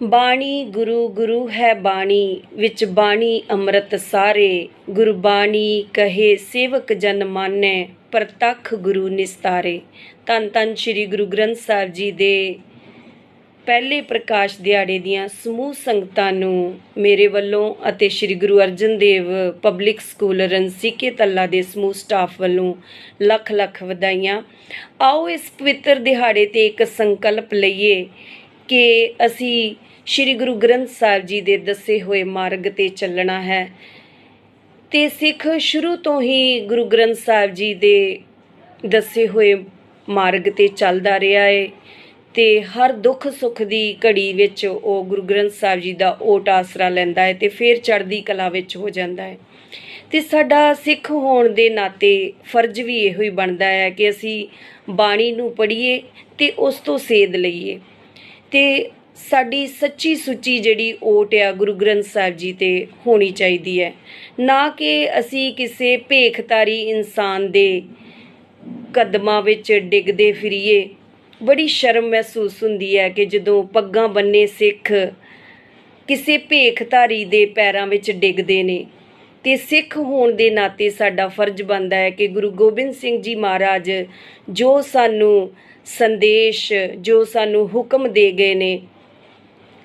ਬਾਣੀ ਗੁਰੂ ਗੁਰੂ ਹੈ ਬਾਣੀ, ਵਿੱਚ ਬਾਣੀ ਅੰਮ੍ਰਿਤ ਸਾਰੇ। ਗੁਰਬਾਣੀ ਕਹੇ, ਸੇਵਕ ਜਨ ਮਾਨੈ, ਪ੍ਰਤੱਖ ਗੁਰੂ ਨਿਸਤਾਰੇ। ਧੰਨ ਧੰਨ ਸ੍ਰੀ ਗੁਰੂ ਗ੍ਰੰਥ ਸਾਹਿਬ ਜੀ ਦੇ ਪਹਿਲੇ ਪ੍ਰਕਾਸ਼ ਦਿਹਾੜੇ ਦੀਆਂ ਸਮੂਹ ਸੰਗਤਾਂ ਨੂੰ ਮੇਰੇ ਵੱਲੋਂ ਅਤੇ ਸ੍ਰੀ ਗੁਰੂ ਅਰਜਨ ਦੇਵ ਪਬਲਿਕ ਸਕੂਲ ਰਣਸੀਕੇ ਤੱਲਾ ਦੇ ਸਮੂਹ ਸਟਾਫ ਵੱਲੋਂ ਲੱਖ ਲੱਖ ਵਧਾਈਆਂ। ਆਓ ਇਸ ਪਵਿੱਤਰ ਦਿਹਾੜੇ ਤੇ ਇੱਕ ਸੰਕਲਪ ਲਈਏ ਕਿ ਅਸੀਂ ਸ੍ਰੀ ਗੁਰੂ ਗ੍ਰੰਥ ਸਾਹਿਬ ਜੀ ਦੇ ਦੱਸੇ ਹੋਏ ਮਾਰਗ ਤੇ ਚੱਲਣਾ ਹੈ। ਤੇ ਸਿੱਖ ਸ਼ੁਰੂ ਤੋਂ ਹੀ ਗੁਰੂ ਗ੍ਰੰਥ ਸਾਹਿਬ ਜੀ ਦੇ ਦੱਸੇ ਹੋਏ ਮਾਰਗ ਤੇ ਚੱਲਦਾ ਰਿਹਾ ਏ ਤੇ ਹਰ ਦੁੱਖ ਸੁੱਖ ਦੀ ਘੜੀ ਵਿੱਚ ਉਹ ਗੁਰੂ ਗ੍ਰੰਥ ਸਾਹਿਬ ਜੀ ਦਾ ਓਟ ਆਸਰਾ ਲੈਂਦਾ ਹੈ ਤੇ ਫਿਰ ਚੜ੍ਹਦੀ ਕਲਾ ਵਿੱਚ ਹੋ ਜਾਂਦਾ ਹੈ ਤੇ ਸਾਡਾ ਸਿੱਖ ਹੋਣ ਦੇ ਨਾਤੇ ਫਰਜ਼ ਵੀ ਇਹੋ ਹੀ ਬਣਦਾ ਹੈ ਕਿ ਅਸੀਂ ਬਾਣੀ ਨੂੰ ਪੜ੍ਹੀਏ ਤੇ ਉਸ ਤੋਂ ਸੇਧ ਲਈਏ। ਤੇ ਸਾਡੀ ਸੱਚੀ ਸੁੱਚੀ ਜਿਹੜੀ ਓਟ ਆ, ਗੁਰੂ ਗ੍ਰੰਥ ਸਾਹਿਬ ਜੀ ਤੇ ਹੋਣੀ ਚਾਹੀਦੀ ਹੈ। ਨਾ ਕਿ ਅਸੀਂ ਕਿਸੇ ਭੇਖਤਾਰੀ ਇਨਸਾਨ ਦੇ ਕਦਮਾਂ ਵਿੱਚ ਡਿੱਗਦੇ ਫਿਰੀਏ। ਬੜੀ ਸ਼ਰਮ ਮਹਿਸੂਸ ਹੁੰਦੀ ਹੈ ਕਿ ਜਦੋਂ ਪੱਗਾਂ ਬੰਨੇ ਸਿੱਖ ਕਿਸੇ ਭੇਖਧਾਰੀ ਦੇ ਪੈਰਾਂ ਵਿੱਚ ਡਿੱਗਦੇ ਨੇ, ਤੇ ਸਿੱਖ ਹੋਣ ਦੇ ਨਾਤੇ ਸਾਡਾ ਫਰਜ਼ ਬਣਦਾ ਹੈ ਕਿ ਗੁਰੂ ਗੋਬਿੰਦ ਸਿੰਘ ਜੀ ਮਹਾਰਾਜ ਜੋ ਸਾਨੂੰ ਸੰਦੇਸ਼, ਜੋ ਸਾਨੂੰ ਹੁਕਮ ਦੇ ਗਏ ਨੇ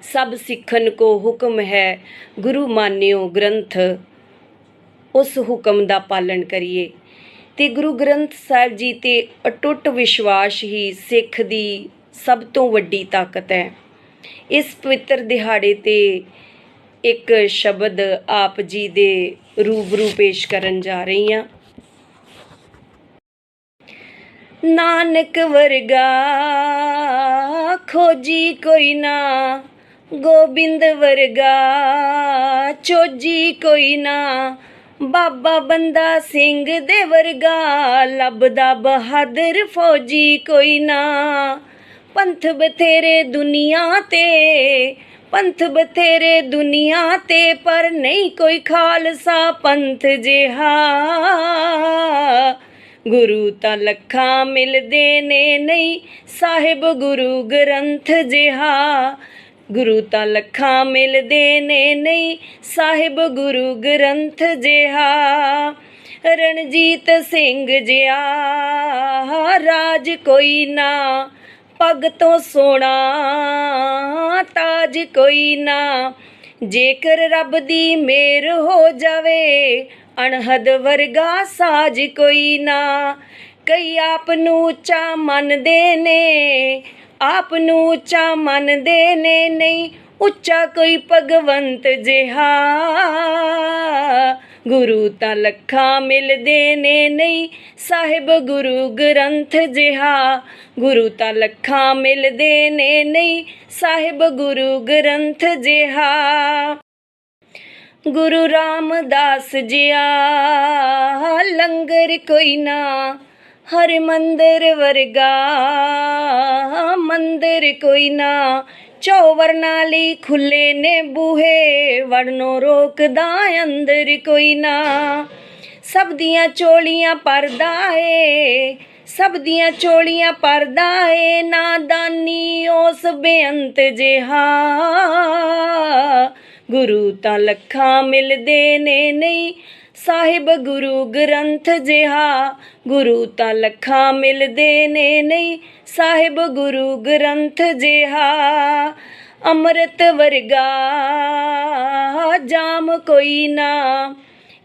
ਸਭ ਸਿੱਖਨ ਕੋ ਹੁਕਮ ਹੈ। ਗੁਰੂ ਮਾਨਿਓ ਗ੍ਰੰਥ, ਉਸ ਹੁਕਮ ਦਾ ਪਾਲਣ ਕਰੀਏ। ਤੇ ਗੁਰੂ ਗ੍ਰੰਥ ਸਾਹਿਬ ਜੀ ਤੇ ਅਟੁੱਟ ਵਿਸ਼ਵਾਸ ਹੀ ਸਿੱਖ ਦੀ ਸਭ ਤੋਂ ਵੱਡੀ ਤਾਕਤ ਹੈ। ਇਸ ਪਵਿੱਤਰ ਦਿਹਾੜੇ ਤੇ ਇੱਕ ਸ਼ਬਦ ਆਪ ਜੀ ਦੇ ਰੂਬਰੂ ਪੇਸ਼ ਕਰਨ ਜਾ ਰਹੀ ਹਾਂ। ਨਾਨਕ ਵਰਗਾ ਖੋਜੀ ਕੋਈ ਨਾ ਗੋਬਿੰਦ ਵਰਗਾ ਚੋਜੀ ਕੋਈ ਨਾ। ਬਾਬਾ ਬੰਦਾ ਸਿੰਘ ਦੇ ਵਰਗਾ, ਲੱਭਦਾ ਬਹਾਦਰ ਫੌਜੀ ਕੋਈ ਨਾ। ਪੰਥ ਬਥੇਰੇ ਦੁਨੀਆ ਤੇ, ਪੰਥ ਬਥੇਰੇ ਦੁਨੀਆ ਤੇ, ਪਰ ਨਹੀਂ ਕੋਈ ਖਾਲਸਾ ਪੰਥ ਜਿਹਾ। ਗੁਰੂ ਤਾਂ ਲੱਖਾਂ ਮਿਲਦੇ ਨੇ ਨਹੀਂ, ਸਾਹਿਬ ਗੁਰੂ ਗ੍ਰੰਥ ਜਿਹਾ। ਗੁਰੂ ਤਾਂ ਲੱਖਾਂ ਮਿਲਦੇ ਨੇ ਨਹੀਂ, ਸਾਹਿਬ ਗੁਰੂ ਗ੍ਰੰਥ ਜਿਹਾ। ਰਣਜੀਤ ਸਿੰਘ ਜਿਹਾ, ਰਾਜ ਕੋਈ ਨਾ, ਪੱਗ ਤੋਂ ਸੋਨਾ ਤਾਜ ਕੋਈ ਨਾ। ਜੇਕਰ ਰੱਬ ਦੀ ਮੇਰ ਹੋ ਜਾਵੇ, ਅਣਹਦ ਵਰਗਾ ਸਾਜ ਕੋਈ ਨਾ। ਕਈ ਆਪ ਨੂੰ ਉੱਚਾ ਮੰਨਦੇ ਨੇ ਆਪ ਨੂੰ ਉੱਚਾ ਮੰਨਦੇ ਨੇ ਨਹੀਂ, ਉੱਚਾ ਕੋਈ ਭਗਵੰਤ ਜਿਹਾ। ਗੁਰੂ ਤਾਂ ਲੱਖਾਂ ਮਿਲਦੇ ਨੇ ਨਹੀਂ, ਸਾਹਿਬ ਗੁਰੂ ਗ੍ਰੰਥ ਜਿਹਾ। ਗੁਰੂ ਤਾਂ ਲੱਖਾਂ ਮਿਲਦੇ ਨੇ ਨਹੀਂ, ਸਾਹਿਬ ਗੁਰੂ ਗ੍ਰੰਥ ਜਿਹਾ। ਗੁਰੂ ਰਾਮਦਾਸ ਜਿਆ ਲੰਗਰ ਕੋਈ ਨਾ ਹਰ ਮੰਦਰ ਵਰਗਾ। ਮੰਦਰ ਕੋਈ ਨਾ। ਚੌਵਰ ਨਾਲੀ ਖੁੱਲੇ ਨੇ ਬੂਹੇ, ਵੜਨੋਂ ਰੋਕਦਾ ਅੰਦਰ ਕੋਈ ਨਾ। ਸਭ ਦੀਆਂ ਚੋਲੀਆਂ ਪਰਦਾ ਏ, ਸਭ ਦੀਆਂ ਚੋਲੀਆਂ ਪਰਦਾ ਏ, ਨਾਦਾਨੀ ਉਸ ਬੇਅੰਤ ਜਿਹਾ। ਗੁਰੂ ਤਾਂ ਲੱਖਾਂ ਮਿਲਦੇ ਨੇ ਨਹੀਂ ਸਾਹਿਬ ਗੁਰੂ ਗ੍ਰੰਥ ਜਿਹਾ, ਗੁਰੂ ਤਾਂ ਲੱਖਾਂ ਮਿਲਦੇ ਨੇ ਨਹੀਂ, ਸਾਹਿਬ ਗੁਰੂ ਗ੍ਰੰਥ ਜਿਹਾ। ਅੰਮ੍ਰਿਤ ਵਰਗਾ ਜਾਮ ਕੋਈ ਨਾ,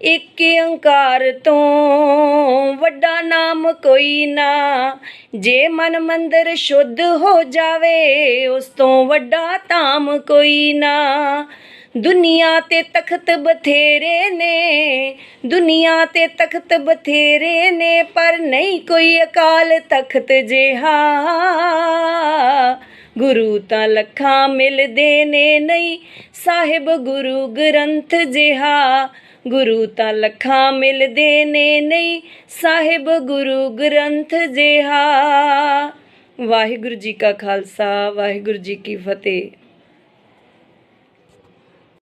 ਇੱਕ ਓੰਕਾਰ ਤੋਂ ਵੱਡਾ ਨਾਮ ਕੋਈ ਨਾ। ਜੇ ਮਨ ਮੰਦਰ ਸ਼ੁੱਧ ਹੋ ਜਾਵੇ, ਉਸ ਤੋਂ ਵੱਡਾ ਧਾਮ ਕੋਈ ਨਾ। ਦੁਨੀਆ ਤੇ ਤਖਤ ਬਥੇਰੇ ਨੇ, ਦੁਨੀਆ ਤੇ ਤਖਤ ਬਥੇਰੇ ਨੇ, ਪਰ ਨਹੀਂ ਕੋਈ ਅਕਾਲ ਤਖਤ ਜਿਹਾ। ਗੁਰੂ ਤਾਂ ਲੱਖਾਂ ਮਿਲਦੇ ਨੇ ਨਹੀਂ, ਸਾਹਿਬ ਗੁਰੂ ਗ੍ਰੰਥ ਜਿਹਾ। ਗੁਰੂ ਤਾਂ ਲੱਖਾਂ ਮਿਲਦੇ ਨੇ ਨਹੀਂ, ਸਾਹਿਬ ਗੁਰੂ ਗ੍ਰੰਥ ਜਿਹਾ। ਵਾਹਿਗੁਰੂ ਜੀ ਕਾ ਖਾਲਸਾ, ਵਾਹਿਗੁਰੂ ਜੀ ਕੀ ਫਤਿਹ।